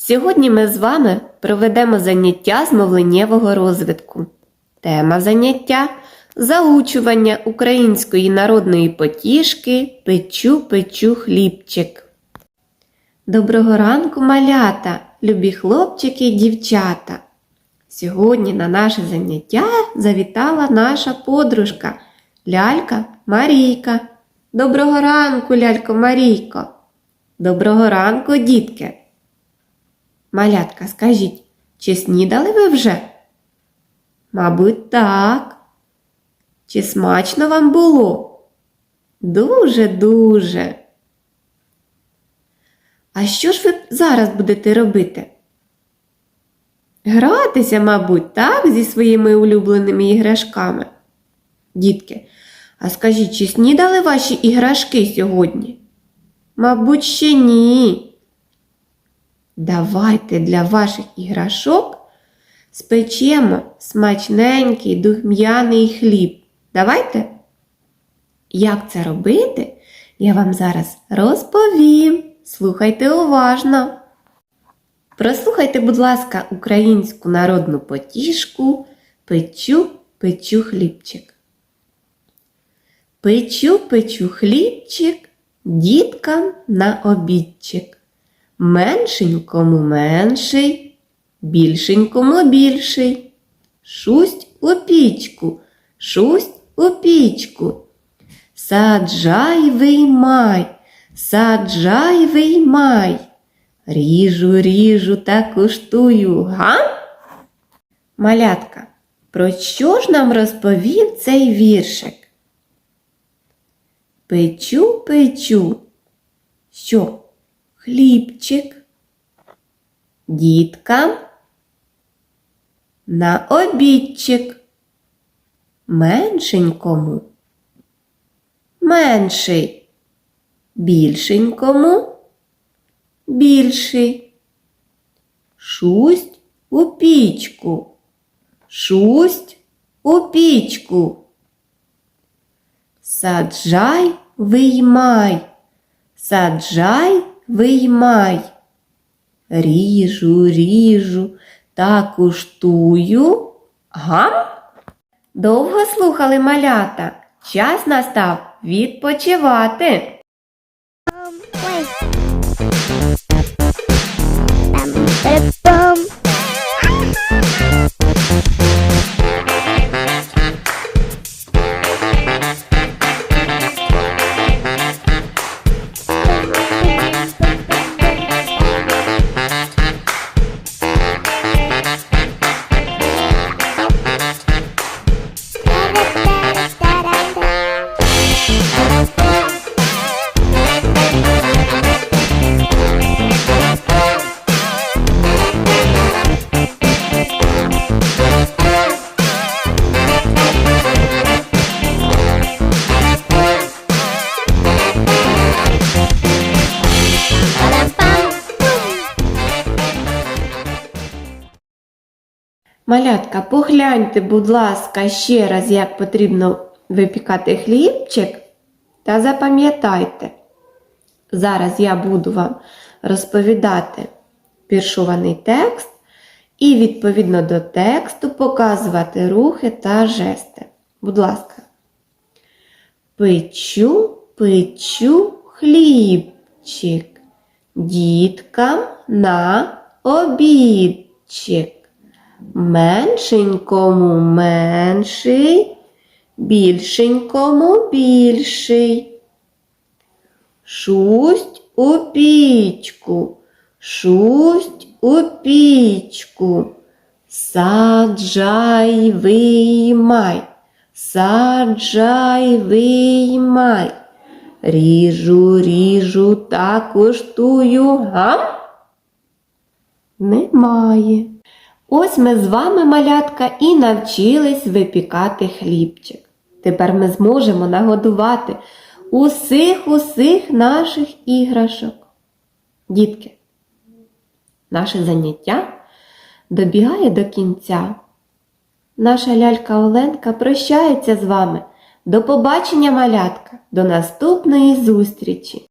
Сьогодні ми з вами проведемо заняття з мовленнєвого розвитку. Тема заняття заучування української народної потішки Печу, печу хлібчик. Доброго ранку, малята, любі хлопчики і дівчата. Сьогодні на наше заняття завітала наша подружка Лялька Марійка. Доброго ранку, лялько Марійко. Доброго ранку, дітки. Малятка, скажіть, чи снідали ви вже? Мабуть, так. Чи смачно вам було? Дуже-дуже. А що ж ви зараз будете робити? Гратися, мабуть, так, зі своїми улюбленими іграшками. Дітки, а скажіть, чи снідали ваші іграшки сьогодні? Мабуть, ще ні. Давайте для ваших іграшок спечемо смачненький духм'яний хліб. Давайте? Як це робити, я вам зараз розповім. Слухайте уважно. Прослухайте, будь ласка, українську народну потішку Печу, печу хлібчик. Печу, печу хлібчик діткам на обідчик. Меншенькому менший, більшенькому більший. Шусть у пічку, шусть у пічку. Саджай виймай, саджай виймай. Ріжу, ріжу та куштую, га? Малятка, про що ж нам розповів цей віршик? Печу, печу. Що? Хлібчик. Діткам на обідчик. Меншенькому. Менший. Більшенькому. Більший. Шусть у пічку. Шусть у пічку. Саджай, виймай, саджай, виймай. Ріжу, ріжу та куштую. Гам? Довго слухали малята. Час настав відпочивати. Ой. Малятка, погляньте, будь ласка, ще раз, як потрібно випікати хлібчик. Та запам'ятайте, зараз я буду вам розповідати віршований текст і відповідно до тексту показувати рухи та жести. Будь ласка. Печу, печу хлібчик, діткам на обідчик. Меншенькому менший, більшенькому більший. Шусть у пічку, шусть у пічку. Саджай, виймай, саджай, виймай. Ріжу, ріжу та куштую, гам? Немає. Ось ми з вами, малятка, і навчились випікати хлібчик. Тепер ми зможемо нагодувати усіх усіх наших іграшок. Дітки, наше заняття добігає до кінця. Наша лялька Оленка прощається з вами. До побачення, малятка, до наступної зустрічі!